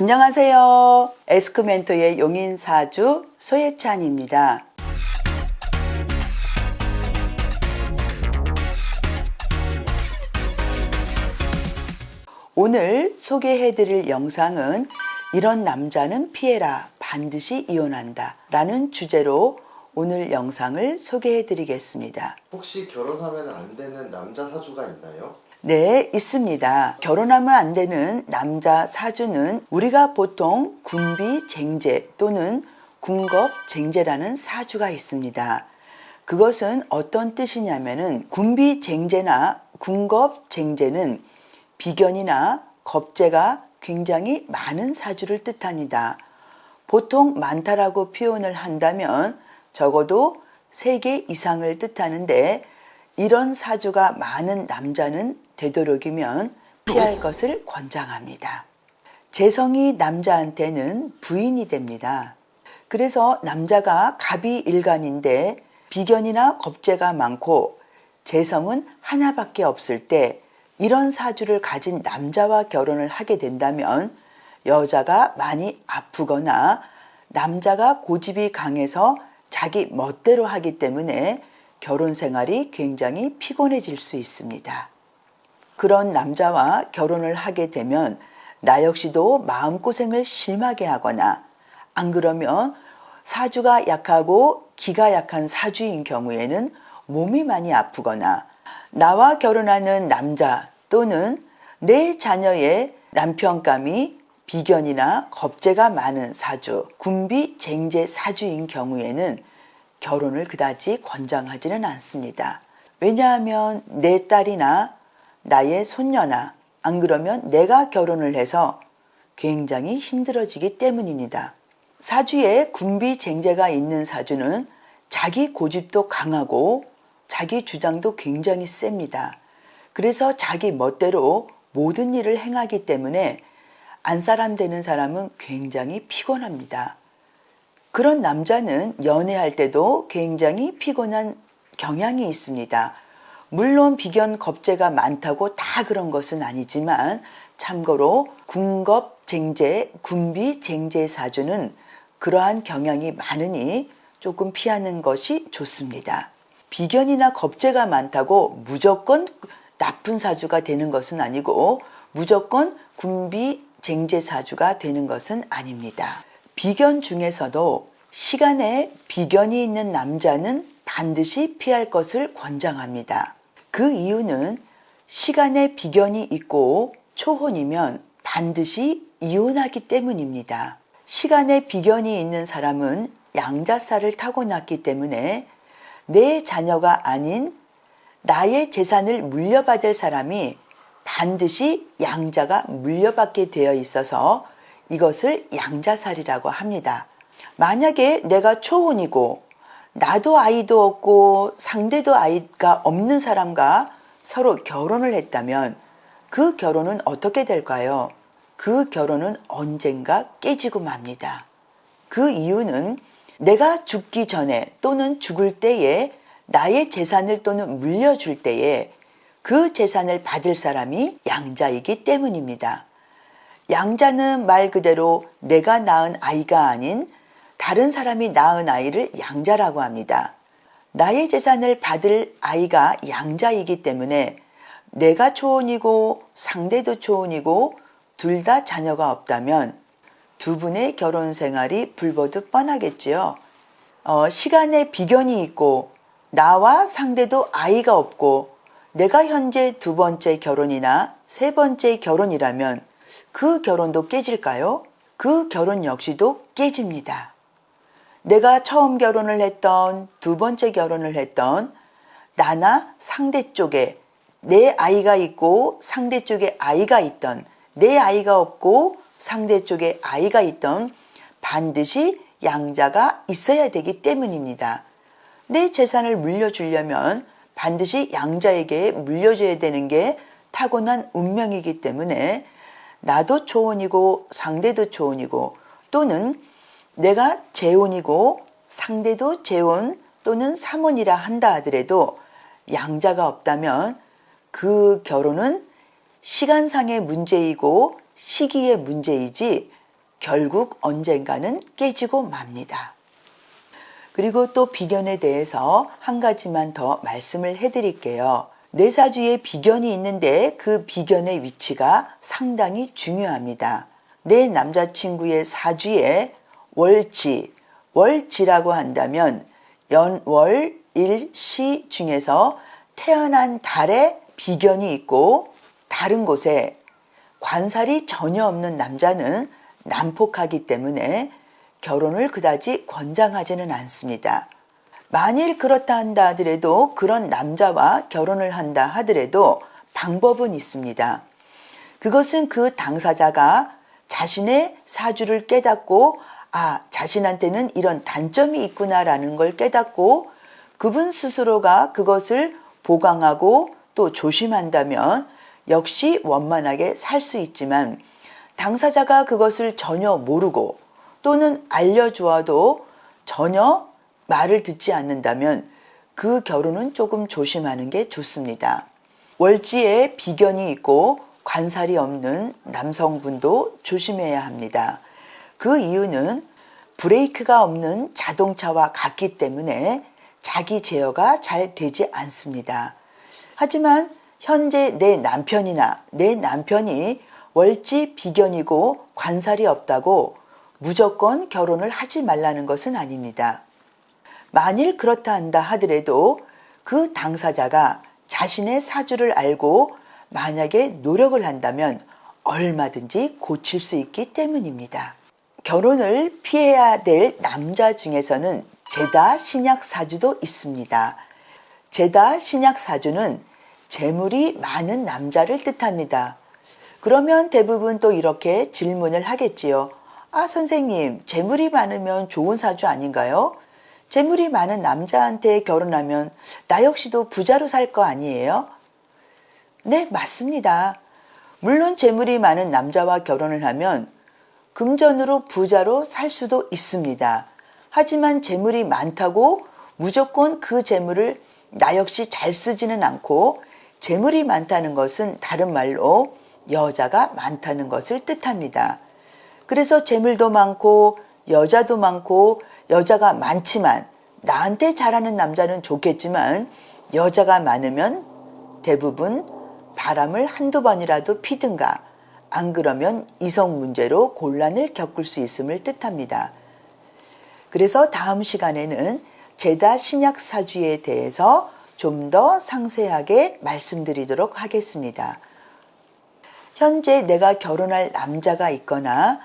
안녕하세요. 에스크멘토의 용인사주 소예찬입니다. 오늘 소개해드릴 영상은 이런 남자는 피해라 반드시 이혼한다 라는 주제로 오늘 영상을 소개해드리겠습니다. 혹시 결혼하면 안 되는 남자 사주가 있나요? 네, 있습니다. 결혼하면 안 되는 남자 사주는 우리가 보통 군비쟁제 또는 군겁쟁제라는 사주가 있습니다. 그것은 어떤 뜻이냐면은 군비쟁제나 군겁쟁제는 비견이나 겁재가 굉장히 많은 사주를 뜻합니다. 보통 많다라고 표현을 한다면 적어도 3개 이상을 뜻하는데 이런 사주가 많은 남자는 되도록이면 피할 것을 권장합니다. 재성이 남자한테는 부인이 됩니다. 그래서 남자가 갑이 일간인데 비견이나 겁재가 많고 재성은 하나밖에 없을 때 이런 사주를 가진 남자와 결혼을 하게 된다면 여자가 많이 아프거나 남자가 고집이 강해서 자기 멋대로 하기 때문에 결혼 생활이 굉장히 피곤해질 수 있습니다. 그런 남자와 결혼을 하게 되면 나 역시도 마음고생을 심하게 하거나 안 그러면 사주가 약하고 기가 약한 사주인 경우에는 몸이 많이 아프거나 나와 결혼하는 남자 또는 내 자녀의 남편감이 비견이나 겁재가 많은 사주, 군비 쟁제 사주인 경우에는 결혼을 그다지 권장하지는 않습니다. 왜냐하면 내 딸이나 나의 손녀나 안 그러면 내가 결혼을 해서 굉장히 힘들어지기 때문입니다. 사주에 군비 쟁제가 있는 사주는 자기 고집도 강하고 자기 주장도 굉장히 셉니다. 그래서 자기 멋대로 모든 일을 행하기 때문에 안사람 되는 사람은 굉장히 피곤합니다. 그런 남자는 연애할 때도 굉장히 피곤한 경향이 있습니다. 물론 비견 겁재가 많다고 다 그런 것은 아니지만 참고로 군겁 쟁제, 군비 쟁제 사주는 그러한 경향이 많으니 조금 피하는 것이 좋습니다. 비견이나 겁재가 많다고 무조건 나쁜 사주가 되는 것은 아니고 무조건 군비 쟁제 사주가 되는 것은 아닙니다. 비견 중에서도 시간에 비견이 있는 남자는 반드시 피할 것을 권장합니다. 그 이유는 시간에 비견이 있고 초혼이면 반드시 이혼하기 때문입니다. 시간에 비견이 있는 사람은 양자살을 타고났기 때문에 내 자녀가 아닌 나의 재산을 물려받을 사람이 반드시 양자가 물려받게 되어 있어서 이것을 양자살이라고 합니다. 만약에 내가 초혼이고 나도 아이도 없고 상대도 아이가 없는 사람과 서로 결혼을 했다면 그 결혼은 어떻게 될까요? 그 결혼은 언젠가 깨지고 맙니다. 그 이유는 내가 죽기 전에 또는 죽을 때에 나의 재산을 또는 물려줄 때에 그 재산을 받을 사람이 양자이기 때문입니다. 양자는 말 그대로 내가 낳은 아이가 아닌 다른 사람이 낳은 아이를 양자라고 합니다. 나의 재산을 받을 아이가 양자이기 때문에 내가 초혼이고 상대도 초혼이고 둘 다 자녀가 없다면 두 분의 결혼 생활이 불보듯 뻔하겠지요. 어, 시간에 비견이 있고 나와 상대도 아이가 없고 내가 현재 두 번째 결혼이나 세 번째 결혼이라면 그 결혼도 깨질까요? 그 결혼 역시도 깨집니다. 내가 처음 결혼을 했던 두 번째 결혼을 했던 나나 상대 쪽에 내 아이가 있고 상대 쪽에 아이가 있던 내 아이가 없고 상대 쪽에 아이가 있던 반드시 양자가 있어야 되기 때문입니다. 내 재산을 물려주려면 반드시 양자에게 물려줘야 되는 게 타고난 운명이기 때문에 나도 초혼이고 상대도 초혼이고 또는 내가 재혼이고 상대도 재혼 또는 삼혼이라 한다 하더라도 양자가 없다면 그 결혼은 시간상의 문제이고 시기의 문제이지 결국 언젠가는 깨지고 맙니다. 그리고 또 비견에 대해서 한 가지만 더 말씀을 해드릴게요. 내 사주에 비견이 있는데 그 비견의 위치가 상당히 중요합니다. 내 남자친구의 사주에 월지, 월지라고 한다면 연월 일시 중에서 태어난 달에 비견이 있고 다른 곳에 관살이 전혀 없는 남자는 난폭하기 때문에 결혼을 그다지 권장하지는 않습니다. 만일 그렇다 한다 하더라도 그런 남자와 결혼을 한다 하더라도 방법은 있습니다. 그것은 그 당사자가 자신의 사주를 깨닫고 아, 자신한테는 이런 단점이 있구나라는 걸 깨닫고 그분 스스로가 그것을 보강하고 또 조심한다면 역시 원만하게 살 수 있지만 당사자가 그것을 전혀 모르고 또는 알려주어도 전혀 말을 듣지 않는다면 그 결혼은 조금 조심하는 게 좋습니다. 월지에 비견이 있고 관살이 없는 남성분도 조심해야 합니다. 그 이유는 브레이크가 없는 자동차와 같기 때문에 자기 제어가 잘 되지 않습니다. 하지만 현재 내 남편이나 내 남편이 월지 비견이고 관살이 없다고 무조건 결혼을 하지 말라는 것은 아닙니다. 만일 그렇다 한다 하더라도 그 당사자가 자신의 사주를 알고 만약에 노력을 한다면 얼마든지 고칠 수 있기 때문입니다. 결혼을 피해야 될 남자 중에서는 제다 신약 사주도 있습니다. 제다 신약 사주는 재물이 많은 남자를 뜻합니다. 그러면 대부분 또 이렇게 질문을 하겠지요. 아, 선생님, 재물이 많으면 좋은 사주 아닌가요? 재물이 많은 남자한테 결혼하면 나 역시도 부자로 살 거 아니에요? 네, 맞습니다. 물론 재물이 많은 남자와 결혼을 하면 금전으로 부자로 살 수도 있습니다. 하지만 재물이 많다고 무조건 그 재물을 나 역시 잘 쓰지는 않고 재물이 많다는 것은 다른 말로 여자가 많다는 것을 뜻합니다. 그래서 재물도 많고 여자도 많고 여자가 많지만 나한테 잘하는 남자는 좋겠지만 여자가 많으면 대부분 바람을 한두 번이라도 피든가 안 그러면 이성 문제로 곤란을 겪을 수 있음을 뜻합니다. 그래서 다음 시간에는 제다 신약 사주에 대해서 좀 더 상세하게 말씀드리도록 하겠습니다. 현재 내가 결혼할 남자가 있거나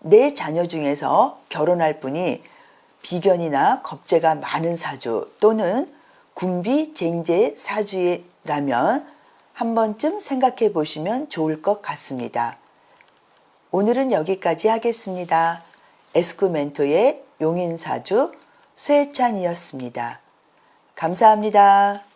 내 자녀 중에서 결혼할 분이 비견이나 겁재가 많은 사주 또는 군비 쟁제 사주라면 한 번쯤 생각해 보시면 좋을 것 같습니다. 오늘은 여기까지 하겠습니다. 에스쿠멘토의 용인사주 쇠찬이었습니다. 감사합니다.